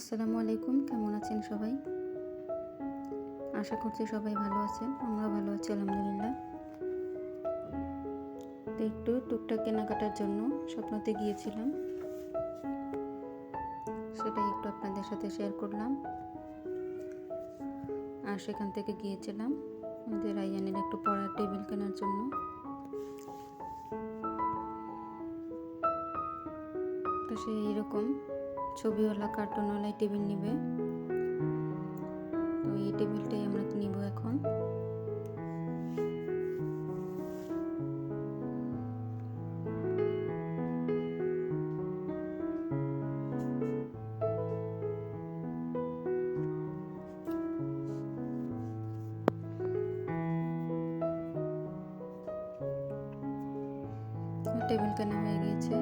আসসালামু আলাইকুম, কেমন আছেন সবাই? আশা করছি সবাই ভালো আছেন আমরা ভালো আছি, আলহামদুলিল্লাহ। তো একটু টুকটাক কেনাকাটার জন্য স্বপ্নতে গিয়েছিলাম। সেটাই একটু আপনাদের সাথে শেয়ার করলাম। আর সেখান থেকে গিয়েছিলাম, আমাদের রাইয়ানের একটু পড়ার টেবিল কেনার জন্য। তো সে এরকম ছবিওয়ালা কার্টুনওয়ালা টেবিল নিবে। তো এই টেবিলটাই আমরা নিব এখন। টেবিল কেনা হয়ে গিয়েছে।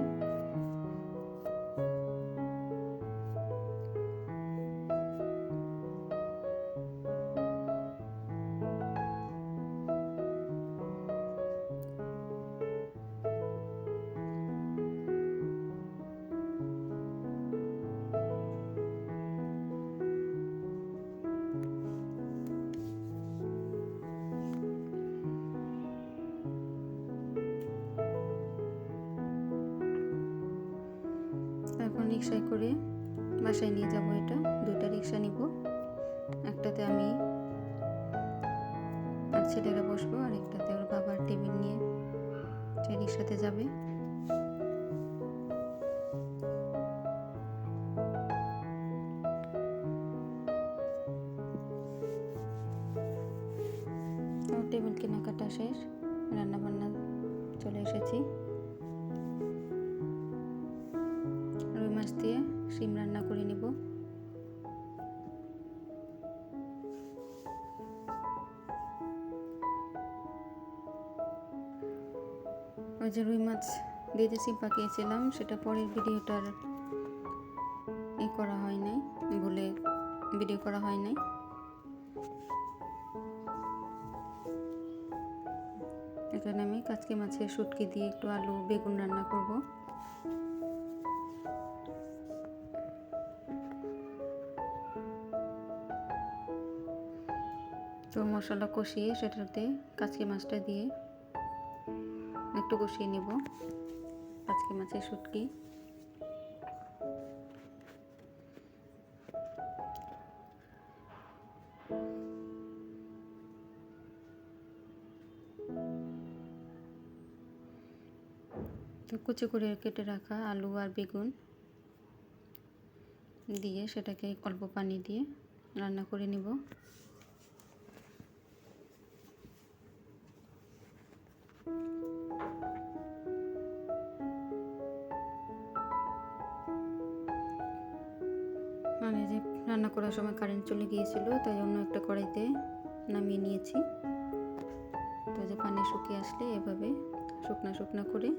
এখন রিক্সায় করে বাসায় নিয়ে যাব এটা। দুটা রিক্সা নিব। একটাতে আমি আর ছেলেরা বসবো, আর একটাতে ওর বাবার টেবিল নিয়ে সে রিক্সাতে যাবে। টেবিল কেনাকাটা শেষ রান্না বান্না চলে এসেছি। মাছ দিয়ে শিম রান্না করে নিব। ওই যে রুই মাছ দিয়ে যে শিম পাকিয়েছিলাম, সেটা পরের ভিডিওটার ই করা হয় নাই বলে ভিডিও করা হয় নাই। এখানে আমি কাচকি মাছের শুটকি দিয়ে একটু আলু বেগুন রান্না করব। তো মশলা কষিয়ে সেটাতে কাচকি মাছটা দিয়ে একটু কষিয়ে নেব কাচকি মাছের শুটকি। তো কুচি করে কেটে রাখা আলু আর বেগুন দিয়ে সেটাকে অল্প পানি দিয়ে রান্না করে নিব। মানে যে রান্না করার সময় কারেন্ট চলে গিয়েছিল, তাই অন্য একটা কড়াইতে নামিয়ে নিয়েছি। তো যে পানি শুকিয়ে আসলে এভাবে শুকনা শুকনা করে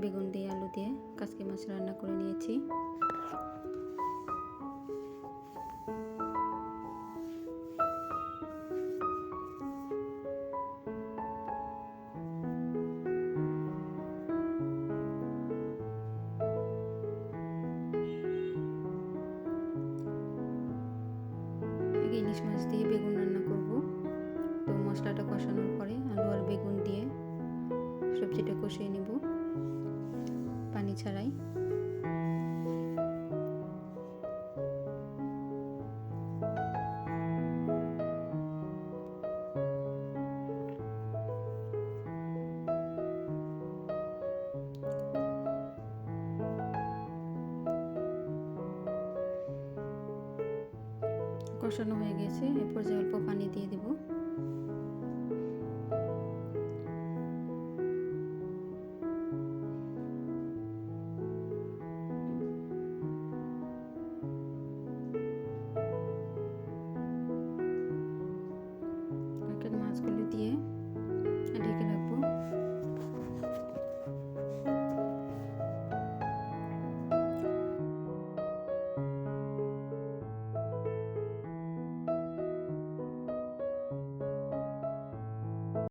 বেগুন দিয়ে, আলু দিয়ে কাচকি মাছ রান্না করে নিয়েছি। ইলিশ মাছ দিয়ে বেগুন রান্না করব। তো মশলাটা কষানোর পরে আলু আর বেগুন দিয়ে সবজিটা কষিয়ে নেব। ছাড়াই। কষানো হয়ে গেছে। এরপর যে অল্প পানি দিয়ে দেবো।